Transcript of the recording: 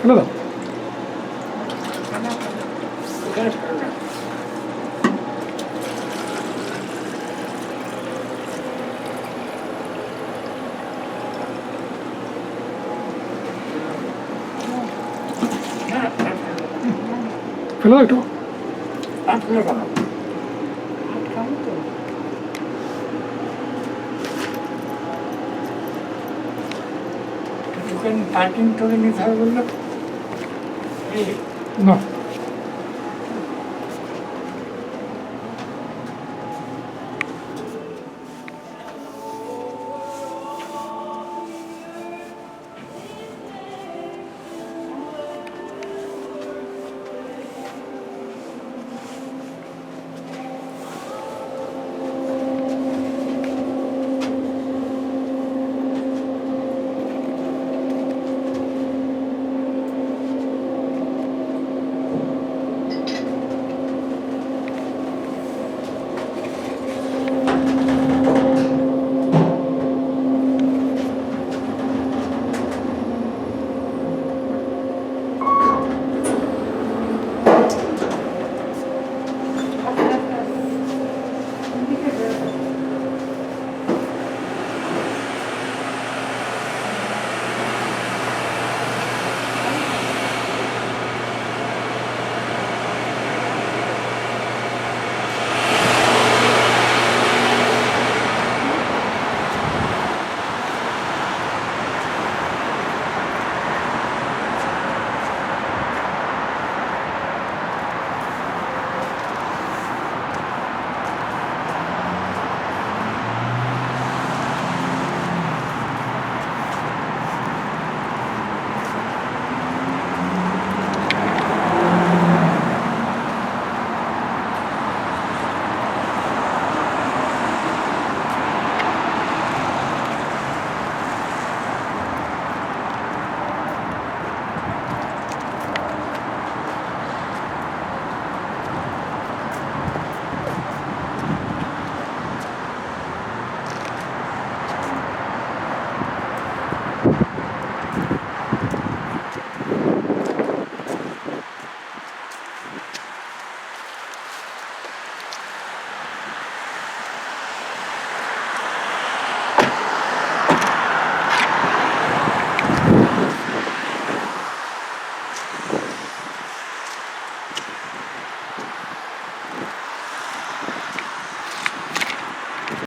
ফেলে দাও ফেলে দাও একটু। পার্কিং করে নিতে হবে বলল? No.